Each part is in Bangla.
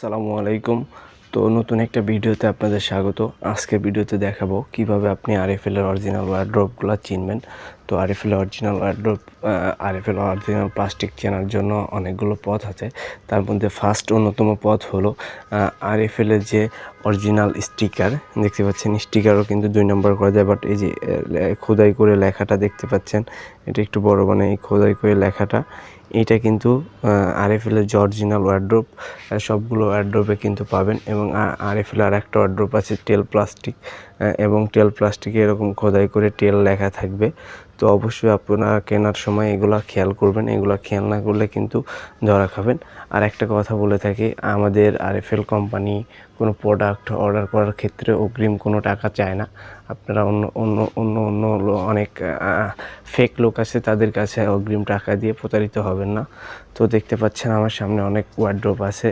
সালামু আলাইকুম। তো নতুন একটা ভিডিওতে আপনাদের স্বাগত। আজকে ভিডিওতে দেখাবো কীভাবে আপনি আরএফএল এর অরিজিনাল ওয়ারড্রপগুলো চিনবেন। তো RFL original wardrobe RFL original plastic চেনার জন্য অনেকগুলো পথ আছে। তার মধ্যে ফার্স্ট অন্যতম পথ হলো আরএফএল এর যে অরিজিনাল স্টিকার দেখতে পাচ্ছেন স্টিকারও কিন্তু দুই নম্বর করা যায় বাট এই যে খোদাই করে লেখাটা দেখতে পাচ্ছেন, এটা একটু বড় মানে এই খোদাই করে লেখাটা। এটা কিন্তু আরএফএল এর যে অরিজিনাল ওয়ারড্রপ সবগুলো ওয়ার্ড্রোপে কিন্তু পাবেন এবং আরএফএল আর একটা ওয়ার্ড্রোপ আছে টেল প্লাস্টিক। এবং টেল প্লাস্টিকে এরকম খোদাই করে টেল লেখা থাকবে। তো অবশ্যই আপনারা কেনার সময় এগুলা খেয়াল করবেন, এগুলা খেয়াল না করলে কিন্তু ধরা খাবেন। আর একটা কথা বলে থাকি, আমাদের আরএফএল কোম্পানি কোনো প্রোডাক্ট অর্ডার করার ক্ষেত্রে অগ্রিম কোনো টাকা চায় না। আপনারা অন্য অন্য অন্য অন্য অনেক ফেক লোক আছে, তাদের কাছে অগ্রিম টাকা দিয়ে প্রতারিত হবেন না। তো দেখতে পাচ্ছেন আমার সামনে অনেক ওয়ার্ড্রোপ আছে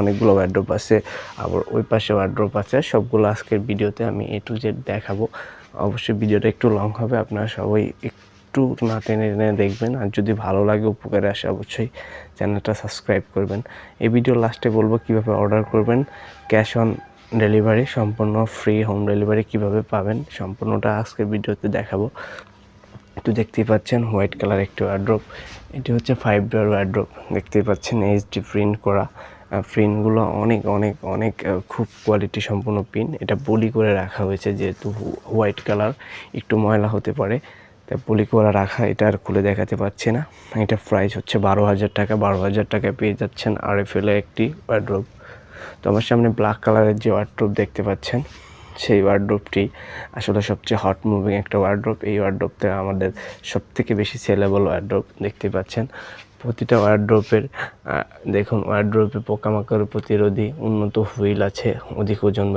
অনেকগুলো ওয়ার্ড্রোপ আছে। আবার ওই পাশে ওয়ার্ড্রোপ আছে, সবগুলো আজকের ভিডিওতে আমি এ টু জেড দেখাবো। অবশ্যই ভিডিওটা একটু লং হবে, আপনারা সবাই একটু না টেনে টেনে দেখবেন। আর যদি ভালো লাগে, উপকারে আসে, অবশ্যই চ্যানেলটা সাবস্ক্রাইব করবেন। এই ভিডিও লাস্টে বলব কীভাবে অর্ডার করবেন। ক্যাশ অন ডেলিভারি সম্পূর্ণ ফ্রি হোম ডেলিভারি কীভাবে পাবেন, সম্পূর্ণটা আজকের ভিডিওতে দেখাবো। তো দেখতেই পাচ্ছেন হোয়াইট কালার একটি ওয়ার্ড্রপ এটি হচ্ছে ফাইভ ডোর ওয়ার্ড্রপ দেখতেই পাচ্ছেন এইচডি প্রিন্ট করা। প্রিন্টগুলো অনেক অনেক অনেক খুব কোয়ালিটি সম্পন্ন পিন এটা পলি করে রাখা হয়েছে যেহেতু হোয়াইট কালার একটু ময়লা হতে পারে। তা পলি করে রাখা, এটা আর খুলে দেখাতে পারছি না। এটা প্রাইস হচ্ছে বারো হাজার টাকা। বারো হাজার টাকায় পেয়ে যাচ্ছেন আর এফ একটি ওয়ার্ড্রপ তো আমার সামনে ব্ল্যাক কালারের যে ওয়ার্ড্রপ দেখতে পাচ্ছেন, সেই ওয়ার্ড্রপটি আসলে সবচেয়ে হট মুভিং একটা ওয়ার্ড্রপ এই ওয়ার্ড্রপটা আমাদের সব থেকে বেশি সেলেবল ওয়ার্ড্রপ দেখতে পাচ্ছেন। প্রতিটা ওয়ার্ড্রপের দেখুন ওয়ার্ড্রপে পোকামাকড় প্রতিরোধী উন্নত হুইল আছে, অধিক ওজন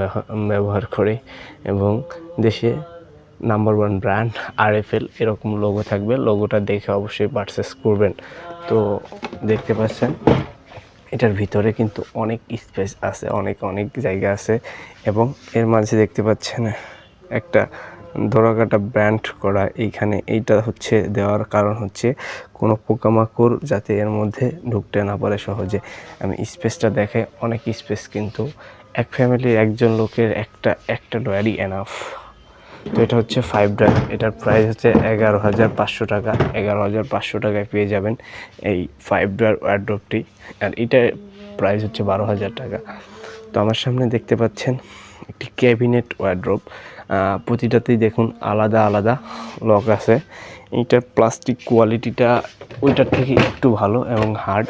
ব্যবহার- করে এবং দেশে নাম্বার ওয়ান ব্র্যান্ড আরএফএল এরকম লোগো থাকবে। লোগোটা দেখে অবশ্যই পারচেস করবেন। তো দেখতে পাচ্ছেন, এটার ভিতরে কিন্তু অনেক স্পেস আছে, অনেক অনেক জায়গা আছে এবং এর মাঝে দেখতে পাচ্ছেন একটা দোরাকাটা ব্র্যান্ড করা এইখানে এইটা হচ্ছে দেওয়ার কারণ হচ্ছে কোনো পোকামাকড় যাতে এর মধ্যে ঢুকতে না পারে সহজে। আমি স্পেসটা দেখে অনেক স্পেস কিন্তু এক ফ্যামিলির একজন লোকের একটা একটা ডয়ারই এনাফ তো এটা হচ্ছে ফাইভ ড্রাইভ এটার প্রাইস হচ্ছে এগারো হাজার পাঁচশো টাকা। এগারো হাজার পাঁচশো টাকায় পেয়ে যাবেন এই ফাইভ ড্রাইভ ওয়ার্ড্রপটি আর এটার প্রাইস হচ্ছে বারো হাজার টাকা। তো আমার সামনে দেখতে পাচ্ছেন একটি ক্যাবিনেট ওয়ার্ড্রপ প্রতিটাতেই দেখুন আলাদা আলাদা লক আছে। এইটার প্লাস্টিক কোয়ালিটিটা ওইটার থেকে একটু ভালো এবং হার্ড।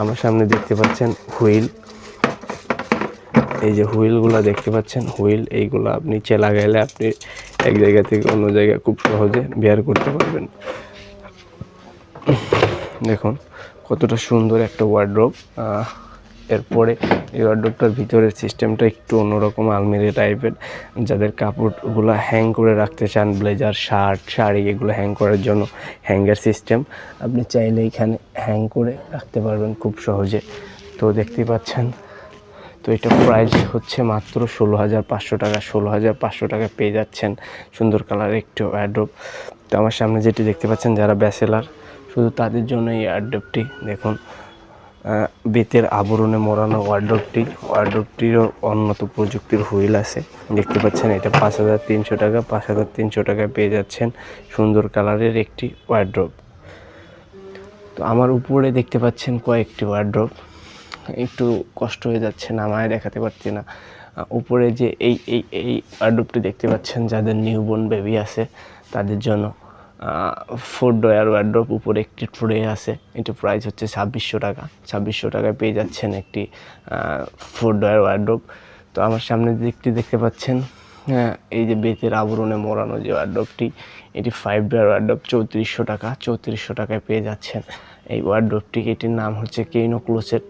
আমার সামনে দেখতে পাচ্ছেন হুইল। এই যে হুইলগুলো দেখতে পাচ্ছেন, হুইল এইগুলো আপনি নিচে লাগাইলে আপনি এক জায়গা থেকে অন্য জায়গায় খুব সহজে বের করতে পারবেন। দেখুন কতটা সুন্দর একটা ওয়ার্ড্রোপ এরপরে এই ওয়ার্ড্রোপটার ভিতরের সিস্টেমটা একটু অন্যরকম আলমিরি টাইপের যাদের কাপড়গুলো হ্যাং করে রাখতে চান ব্লেজার শার্ট শাড়ি, এগুলো হ্যাং করার জন্য হ্যাঙ্গার সিস্টেম আপনি চাইলে এখানে হ্যাং করে রাখতে পারবেন খুব সহজে। তো দেখতেই পাচ্ছেন, তো এটা প্রাইস হচ্ছে মাত্র ষোলো হাজার পাঁচশো টাকা। ষোলো হাজার পাঁচশো টাকা পেয়ে যাচ্ছেন সুন্দর কালার একটু অ্যাড্রপ তো আমার সামনে যেটি দেখতে পাচ্ছেন, যারা ব্যাচেলার শুধু তাদের জন্য এই অ্যাড্রপটি দেখুন বেতের আবরণে মোড়ানো ওয়ার্ড্রপটি ওয়ার্ড্রপটিরও উন্নত প্রযুক্তির হুইল আছে। দেখতে পাচ্ছেন, এটা পাঁচ হাজার তিনশো টাকা, পাঁচ হাজার তিনশো টাকায় পেয়ে যাচ্ছেন সুন্দর কালারের একটি ওয়ার্ড্রপ তো আমার উপরে দেখতে পাচ্ছেন কয়েকটি ওয়ার্ড্রপ একটু কষ্ট হয়ে যাচ্ছে, নামায় দেখাতে পারছি না। উপরে যে এই এই এই ওয়ার্ড্রপটি দেখতে পাচ্ছেন, যাদের নিউবর্ন বেবি আছে, তাদের জন্য ফোর ডয়ার ওয়ার্ড্রপ উপরে একটি ট্রে আছে। এটার প্রাইস হচ্ছে ছাব্বিশশো টাকা। ছাব্বিশশো টাকায় পেয়ে যাচ্ছেন একটি ফোর ডয়ার ওয়ার্ড্রপ তো আমার সামনে দিকটি দেখতে পাচ্ছেন হ্যাঁ এই যে বেতের আবরণে মোড়ানো যে ওয়ার্ড্রপটি এটি ফাইভ ডয়ার ওয়ার্ড্রপ চৌত্রিশশো টাকা। চৌত্রিশশো টাকায় পেয়ে যাচ্ছেন এই ওয়ার্ড্রপটি এটির নাম হচ্ছে কেইনো ক্লোসেট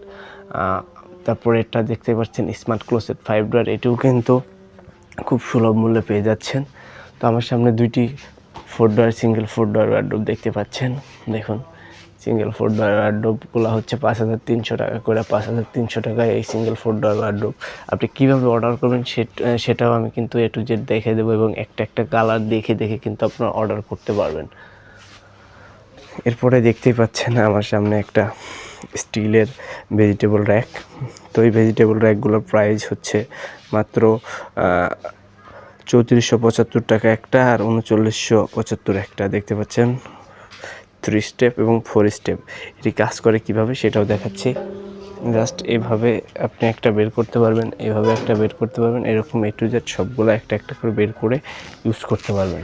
তারপরে এটা দেখতে পাচ্ছেন স্মার্ট ক্লোসেট ফাইভ ডয়ার এটিও কিন্তু খুব সুলভ মূল্যে পেয়ে যাচ্ছেন। তো আমার সামনে দুইটি four drawer single four drawer wardrobe দেখতে পাচ্ছেন। দেখুন, সিঙ্গেল ফোর ডয়ার ওয়ার্ড্রোপগুলো হচ্ছে পাঁচ হাজার তিনশো টাকা করে, পাঁচ হাজার তিনশো টাকায় এই সিঙ্গেল ফোর ডয়ার ওয়ার্ড্রোপ আপনি কীভাবে অর্ডার করবেন সেট- সেটাও আমি কিন্তু এ টু জেড দেখে দেবো এবং একটা একটা কালার দেখে দেখে কিন্তু আপনারা অর্ডার করতে পারবেন। এরপরে দেখতেই পাচ্ছেন আমার সামনে একটা স্টিলের ভেজিটেবল র্যাক তো এই ভেজিটেবল র্যাকগুলোর প্রাইস হচ্ছে মাত্র চৌত্রিশশো পঁচাত্তর টাকা একটা আর উনচল্লিশশো পঁচাত্তর একটা, দেখতে পাচ্ছেন? থ্রি স্টেপ এবং ফোর স্টেপ এটি কাজ করে কীভাবে সেটাও দেখাচ্ছি। জাস্ট এভাবে আপনি একটা বের করতে পারবেন, এভাবে একটা বের করতে পারবেন, এরকম এ টু জেড সবগুলো একটা একটা করে বের করে ইউজ করতে পারবেন।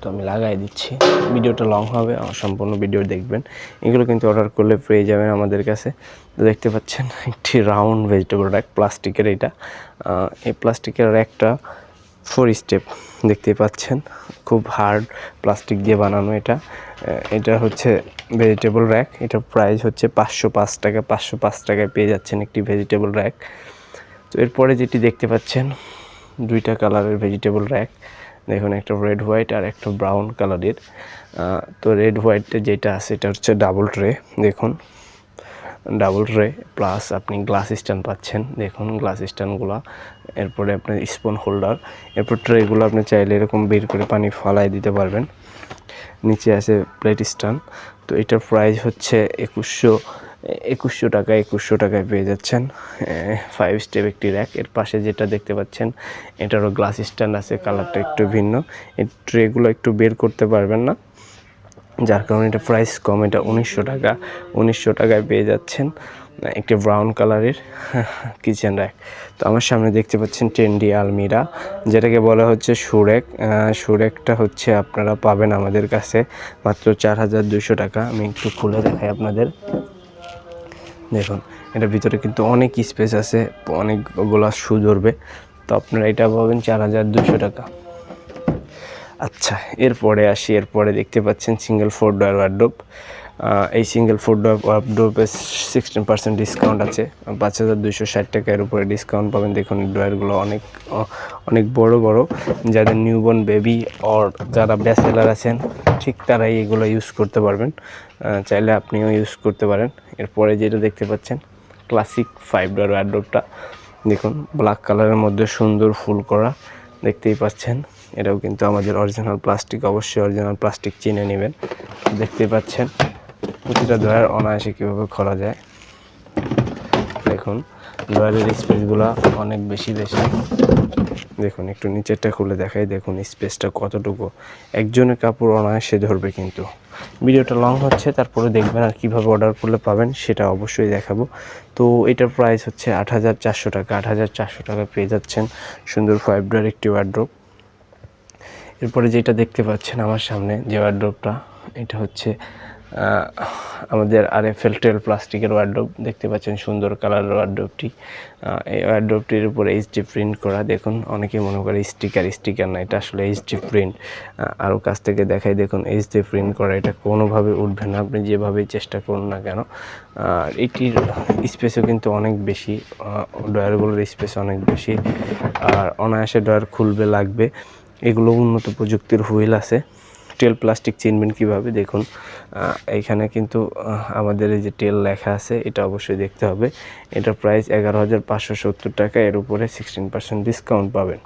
তো আমি লাগাই দিচ্ছি। ভিডিওটা লং হবে, আমার সম্পূর্ণ ভিডিও দেখবেন। এগুলো কিন্তু অর্ডার করলে পেয়ে যাবেন আমাদের কাছে। তো দেখতে পাচ্ছেন, একটি রাউন্ড ভেজিটেবল র্যাক প্লাস্টিকের এটা। এই প্লাস্টিকের র্যাকটা ফোর স্টেপ দেখতেই পাচ্ছেন। খুব হার্ড প্লাস্টিক দিয়ে বানানো এটা। এটা হচ্ছে ভেজিটেবল র্যাক এটার প্রাইস হচ্ছে পাঁচশো পাঁচ টাকা, পাঁচশো পাঁচ টাকায় পেয়ে যাচ্ছেন একটি ভেজিটেবল র্যাক তো এরপরে যেটি দেখতে পাচ্ছেন, দুইটা কালারের ভেজিটেবল র্যাক দেখুন, একটা রেড হোয়াইট আর একটা ব্রাউন কালারের তো রেড হোয়াইটে যেটা আছে, এটা হচ্ছে ডাবল ট্রে দেখুন। ডাবল ট্রে প্লাস আপনি গ্লাস স্ট্যান্ড পাচ্ছেন, দেখুন গ্লাস স্ট্যান্ডগুলো এরপরে আপনার স্পুন হোল্ডার এরপর ট্রেগুলো আপনি চাইলে এরকম বের করে পানি ফালাই দিতে পারবেন। নিচে আছে প্লেট স্ট্যান্ড তো এটার প্রাইস হচ্ছে একুশশো একুশশো টাকা, একুশশো টাকায় পেয়ে যাচ্ছেন। ফাইভ স্টেপ একটি র্যাক এর পাশে যেটা দেখতে পাচ্ছেন, এটারও গ্লাস স্ট্যান্ড আছে কালারটা একটু ভিন্ন। এই ট্রেগুলো একটু বের করতে পারবেন না। যার কারণে এটা প্রাইস কম, এটা উনিশশো টাকা। উনিশশো টাকায় পেয়ে যাচ্ছেন, একটি ব্রাউন কালারের কিচেন র্যাক তো আমার সামনে দেখতে পাচ্ছেন টেন্ডি আলমিরা, যেটাকে বলা হচ্ছে সুরেক। সুরেকটা হচ্ছে আপনারা পাবেন আমাদের কাছে মাত্র চার হাজার দুশো টাকা। আমি একটু খুলে দেখাই আপনাদের। দেখুন, এটার ভিতরে কিন্তু অনেক স্পেস আছে, অনেকগুলো শু ধরবে। তো আপনারা এটা পাবেন চার হাজার দুশো টাকা। আচ্ছা এরপরে আসি, এরপরে দেখতে পাচ্ছেন সিঙ্গেল ফোর ডোয়ার ওয়ার্ডরোব এই সিঙ্গেল ফোর ডোয়ার ওয়ার্ডরোবে সিক্সটিন পার্সেন্ট ডিসকাউন্ট আছে। পাঁচ হাজার দুইশো ষাট টাকার উপরে ডিসকাউন্ট পাবেন। দেখুন ড্রয়ারগুলো অনেক অনেক বড় বড়। যাদের নিউবর্ন বেবি অর যারা ব্যাচেলার আছেন, ঠিক তারাই এগুলো ইউজ করতে পারবেন। চাইলে আপনিও ইউজ করতে পারেন। এরপরে যেটা দেখতে পাচ্ছেন ক্লাসিক ফাইভ ডোয়ার ওয়ার্ডরোবটা দেখুন ব্ল্যাক কালারের মধ্যে সুন্দর ফুল করা। দেখতেই পাচ্ছেন, এটাও কিন্তু আমাদের অরিজিনাল প্লাস্টিক অবশ্যই অরিজিনাল প্লাস্টিক চিনে নেবেন। দেখতেই পাচ্ছেন প্রতিটা ড্রয়ার অনায়াসে কীভাবে খোলা যায়? দেখুন ড্রয়ারের স্পেসগুলো অনেক বেশি বেশি দেখুন, একটু নিচেরটা খুলে দেখাই। দেখুন, স্পেসটা কতটুকু। একজনের কাপড় অনায়াসে ধরবে কিন্তু। ভিডিওটা লং হচ্ছে, তারপরে দেখবেন আর কীভাবে অর্ডার করলে পাবেন, সেটা অবশ্যই দেখাবো। তো এটার প্রাইস হচ্ছে আট হাজার চারশো টাকা। আট হাজার চারশো টাকা পেয়ে যাচ্ছেন সুন্দর ফাইভ ডোর একটি ওয়ার্ড্রোপ এরপরে যেটা দেখতে পাচ্ছেন আমার সামনে যে ওয়ার্ড্রোপটা এটা হচ্ছে আমাদের আর এফ এল টুয়েলভ প্লাস্টিকের ওয়ার্ড্রোপ দেখতে পাচ্ছেন, সুন্দর কালারের ওয়ার্ড্রোপটি এই ওয়ার্ড্রোপটির উপরে এইচডি প্রিন্ট করা, দেখুন, অনেকে মনে করে স্টিকার স্টিকার না, এটা আসলে এইচডি প্রিন্ট আরও কাছ থেকে দেখাই, দেখুন এইচডি প্রিন্ট করা, এটা কোনোভাবে উঠবে না, আপনি যেভাবেই চেষ্টা করুন না কেন। আর এটির স্পেসও কিন্তু অনেক বেশি ডয়ারগুলোর স্পেস অনেক বেশি, আর অনায়াসে ডয়ার খুলবে, লাগবে। এগুলো উন্নত প্রযুক্তির হুইল আছে। টেল প্লাস্টিক চিনবেন কীভাবে? দেখুন এইখানে কিন্তু আমাদের এই যে টেল লেখা আছে এটা অবশ্যই দেখতে হবে। এটার প্রাইস এগারো হাজার পাঁচশো সত্তর টাকা এর উপরে সিক্সটিন পার্সেন্ট ডিসকাউন্ট পাবেন।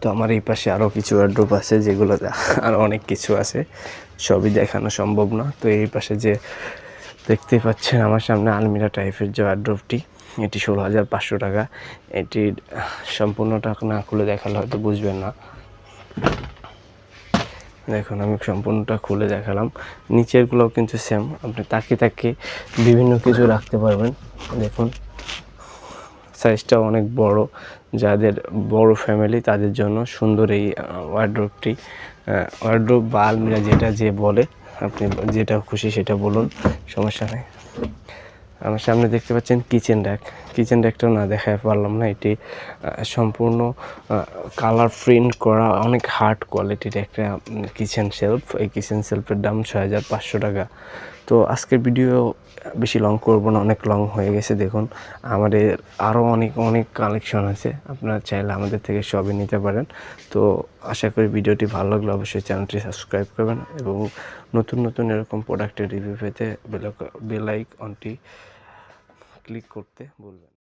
তো আমার এই পাশে আরও কিছু ওয়ার্ড্রোপ আছে যেগুলো আরও অনেক কিছু আছে। সবই দেখানো সম্ভব না। তো এই পাশে যে দেখতেই পাচ্ছেন আমার সামনে আলমিরা টাইপের যে ওয়ার্ড্রোপটি এটি ষোলো হাজার পাঁচশো টাকা। এটির আহ, সম্পূর্ণটা না খুলে দেখালে হয়তো বুঝবেন না। দেখুন, আমি সম্পূর্ণটা খুলে দেখালাম। নিচেরগুলোও কিন্তু সেম আপনি তাকে তাকে বিভিন্ন কিছু রাখতে পারবেন। দেখুন সাইজটা অনেক বড়। যাদের বড় ফ্যামিলি তাদের জন্য সুন্দর এই ওয়ার্ড্রোপটি ওয়ার্ড্রোপ বা আলমিরা যেটা যে বলে, আপনি যেটা খুশি সেটা বলুন, সমস্যা নেই। আমার সামনে দেখতে পাচ্ছেন কিচেন ড্যাক কিচেন ড্যাকটাও না দেখায় পারলাম না। এটি সম্পূর্ণ কালার প্রিন্ট করা অনেক হার্ড কোয়ালিটির একটা কিচেন সেলফ এই কিচেন সেলফের দাম ছয় হাজার পাঁচশো টাকা। তো আজকের ভিডিও বেশি লং করব না, অনেক লং হয়ে গেছে, দেখুন। আমাদের আরও অনেক অনেক কালেকশন আছে, আপনারা চাইলে আমাদের থেকে সবই নিতে পারেন। তো আশা করি ভিডিওটি ভালো লাগলে অবশ্যই চ্যানেলটি সাবস্ক্রাইব করবেন এবং নতুন নতুন এরকম প্রোডাক্টের রিভিউ পেতে বেল বেলাইক অনটি ক্লিক করতে বলবেন